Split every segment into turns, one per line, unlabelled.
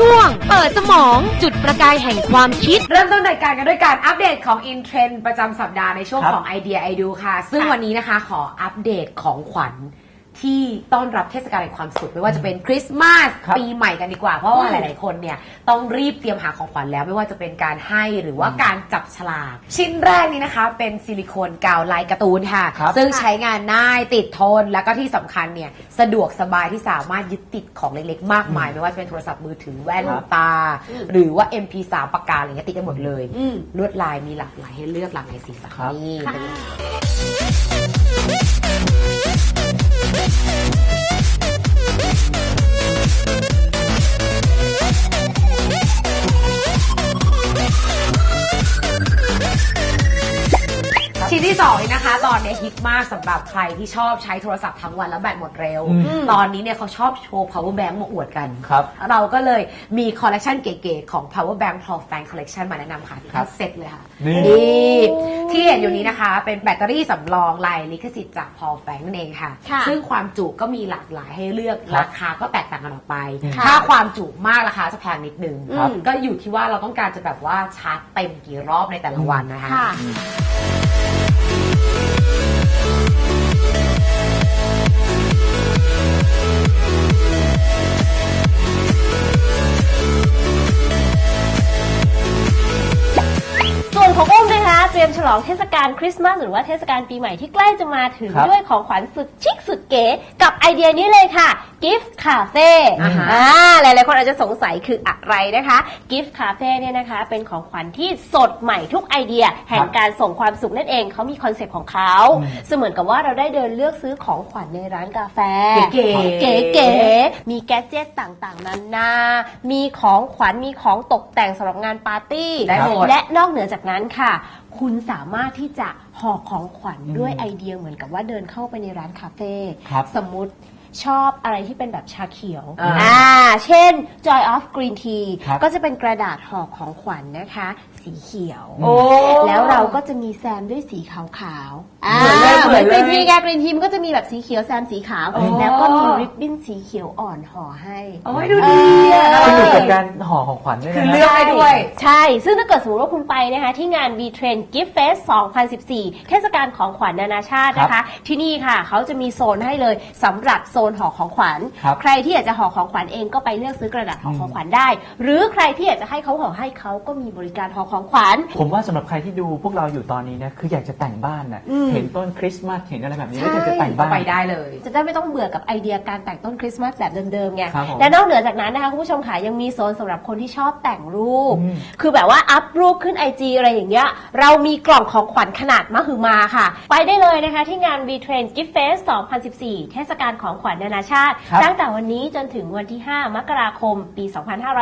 ช่วง เปิดสมองจุดประกายแห่งความคิด
เริ่มต้นรายการกันด้วยการอัปเดตของ In Trend ประจำสัปดาห์ในช่วง
ครับ
ของไอเดียไอดูค่ะ ซึ่งวันนี้นะคะขออัปเดตของขวัญ ที่ต้อนรับเทศกาลแห่งความสุขไม่ว่าจะเป็นคริสต์มาส
ครับ
ปีใหม่กันดีกว่า เพราะว่าหลาย ๆ คนเนี่ยต้องรีบเตรียมหาของขวัญแล้วไม่ว่าจะเป็นการให้หรือว่าการจับฉลากชิ้นแรกนี้นะคะ เป็นซิลิโคนกาวลายการ์ตูนค่ะ
ครับ
ซึ่งใช้งานง่ายติดทนแล้วก็ที่สำคัญเนี่ยสะดวกสบายที่สามารถยึดติดของเล็ก ๆ มากมาย ไม่ว่าจะเป็นโทรศัพท์มือถือแว่น
ครับ
ตา หรือว่า MP3 ปากกาอะไรเงี้ยติดกันหมดเลย
อืม
ลวดลายมีหลากหลายให้เลือกหลากหลายสีสัน
ครับ
นี่
ค่ะ
ชิ้นที่สองนี่นะคะ อนนี้ฮิตมากสำหรับใครที่ชอบใช้โทรศัพท์ทั้งวันแล้วแบตหมดเร็ว
อืม
ตอนนี้เนี่ยเขาชอบโชว์ power bank มาอวดกัน
ครับ
เราก็เลยมีคอลเลคชันเก๋ๆของ power bank p r o f a n collection มาแนะนำค่ะที่
ครับ
ทั้งเซ็ตเลยค่ะ
นี่
นี่ที่เห็นอยู่นี้นะคะ เป็นแบตเตอรี่สำรองลายลิขสิทธิ์จาก p o w e r Bank นั่นเองค่ะ
ค่ะ
ซึ่งความจุก็มีหลากหลายให้เลือก
ครับ
ราคาก็แตกต่างกันออกไป
ค่ะ
ถ้าความจุมากราคาจะแพงนิดนึง
ครับ
ก็อยู่ที่ว่าเราต้องการจะแบบว่าชาร์จเต็มกี่รอบในแต่ละวันนะคะ
ค่ะ
มฉลองเทศกาลคริสต์มาสหรือว่าเทศกาลปีใหม่ที่ใกล้จะมาถึง
ครับ
ด้วยของขวัญสุดชิคสุดเก๋กับไอเดียนี้เลยค่ะ Gift Cafe
อ่าฮะ
อ่าหลายๆคนอาจจะสงสัยคืออะไรนะคะ Gift Cafe เนี่ยนะคะ เป็นของขวัญที่สดใหม่ทุกไอเดีย แห่งการส่งความสุขนั่นเองเขามีคอนเซปต์ของเขาเสมือนกับว่าเราได้เดินเลือกซื้อของขวัญในร้านกาแฟ
เก๋ๆ
เก๋ๆมีแกดเจิตต่างๆนานา มีของขวัญ มีของตกแต่งสำหรับงานปาร์ตี้
ได้หมด
และนอกเหนือจากนั้นค่ะคุณสามารถที่จะห่อของขวัญด้วยไอเดียเหมือนกับว่าเดินเข้าไปในร้านคาเฟ่
ครับ
สมมุติ ชอบอะไรที่เป็นแบบชาเขียว
อ่า
อ่า เช่น Joy of Green Tea
ครับ
ก็จะเป็นกระดาษห่อของขวัญนะคะ สีเขียว
โอ้
แล้วเราก็จะมีแซมด้วยสีขาวๆอ่า
เหมือนเลย
เหมือนกรีน
เหมือนเลย
ทีแกกรีนทีมันก็จะมีแบบสีเขียวแซมสีขาว
โอ้
แล้วก็มีริบบิ้นสีเขียวอ่อนห่อให้
โอ้ยดูดีอะ
สนุกกับการห่อของขวัญด้วย
คือ
นะ
เลือกได้ด้วย
ใช่ ซึ่งถ้าเกิดสมมติว่าคุณไปนะคะที่งาน V Trend Gift Fest 2014 เทศกาลของขวัญนานาชาตินะคะ ที่นี่ค่ะ เขาจะมีโซนให้เลยสำหรับโซนห่อของขวัญ
ครับ
ใครที่อยากจะห่อของขวัญเองก็ไปเลือกซื้อกระดาษห่อของขวัญได้ หรือใครที่อยากจะให้เขาห่อให้เขาก็มีบริการห่อของขวัญ
ผมว่าสำหรับใครที่ดูพวกเราอยู่ตอนนี้นะคืออยากจะแต่งบ้านน่ะ
อืม
เห็นต้นคริสต์มาสเห็นอะไรแบบนี้
ใช่
แล้วอยากจะแต่ง
ก็
บ้าน
ไปได้เลย
จะได้ไม่ต้องเบื่อกับไอเดียการแต่งต้นคริสต์มาสแบบเดิมๆไง
ครับผม
และนอกเหนือจากนั้นนะคะคุณผู้ชมค่ะยังมีโซนสำหรับคนที่ชอบแต่งรูป
อืม
คือแบบว่าอัพรูปขึ้นไอจีอะไรอย่างเงี้ย เรามีกล่องของขวัญขนาดมหึมาค่ะ ไปได้เลยนะคะที่งาน V Trend Gift Fest 2014 เทศกาลของขวัญนานาชาติ
ครับ
ตั้งแต่วันนี้จนถึงวันที่ 5 มกราคม ปี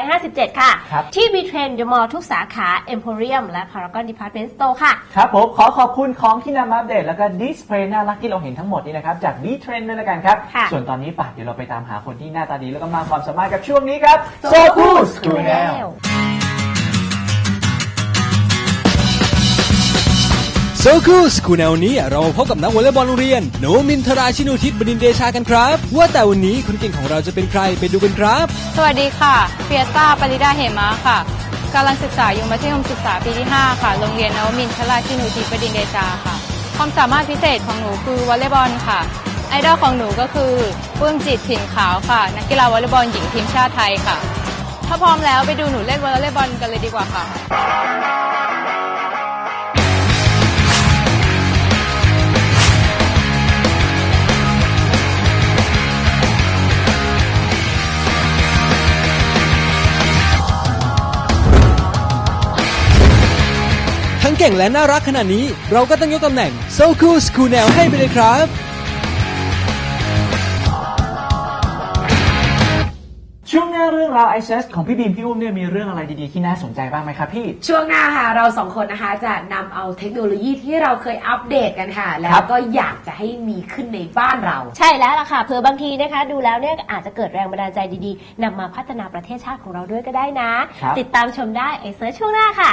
2557 ค่ะ
ครับ
ที่ V Trend The Mall ทุกสาขา Emporium และ Paragon Department Store ค่ะ
ครับผมขอขอบคุณของที่นำมาอัปเดต แล้วก็ดิสเพลย์น่ารักที่เราเห็นทั้งหมดนี้นะครับจาก B Trend ด้วยละกันครับ
ค่ะ
ส่วนตอนนี้ป่ะเดี๋ยวเราไปตามหาคนที่หน้าตาดีแล้วก็มากความสามารถกับช่วงนี้ครับ So Cool School Now
โซคูสคูแนวนี้เรามาพบกับนักวอลเลย์บอลโรงเรียนโนมินทราชินุทิศบดินเดชากันครับ ว่าแต่วันนี้คนเก่งของเราจะเป็นใครไปดูกันครับ
สวัสดีค่ะเฟียต้าปริดาเหมะค่ะกำลังศึกษาอยู่มัธยมศึกษาปีที่ 5 ค่ะ โรงเรียนนวมินทราชินูทิบดินเดชาค่ะ ความสามารถพิเศษของหนูคือวอลเลย์บอลค่ะ ไอดอลของหนูก็คือปื้มจิตถิ่นขาวค่ะ นักกีฬาวอลเลย์บอลหญิงทีมชาติไทยค่ะ ถ้าพร้อมแล้วไปดูหนูเล่นวอลเลย์บอลกันเลยดีกว่าค่ะ
ก่งและน่ารักขนาดนี้ เราก็ต้องยกตำแหน่งโซคูสคูแนวให้ไปเลยครับ
ช่วงหน้าเรื่องราวไอเซสของพี่บีมพี่อุ้มเนี่ยมีเรื่องอะไรดีๆ ที่น่าสนใจบ้างไหมครับพี่
ช่วงหน้าค่ะเราสองคนนะคะจะนำเอาเทคโนโลยีที่เราเคยอัปเดตกันค่ะ แล้
ครั
ว
บ
ก็อยากจะให้มีขึ้นในบ้านเรา
ใช่แล้วล่ะค่ะเผื่อบางทีนะคะ ดูแล้วเนี่ยอาจจะเกิดแรงบันดาลใจดีๆนำมาพัฒนาประเทศชาติของเราด้วยก็ได้นะ
ครับ
ติดตามชมได้ไอเซิร์ชช่วงหน้าค่ะ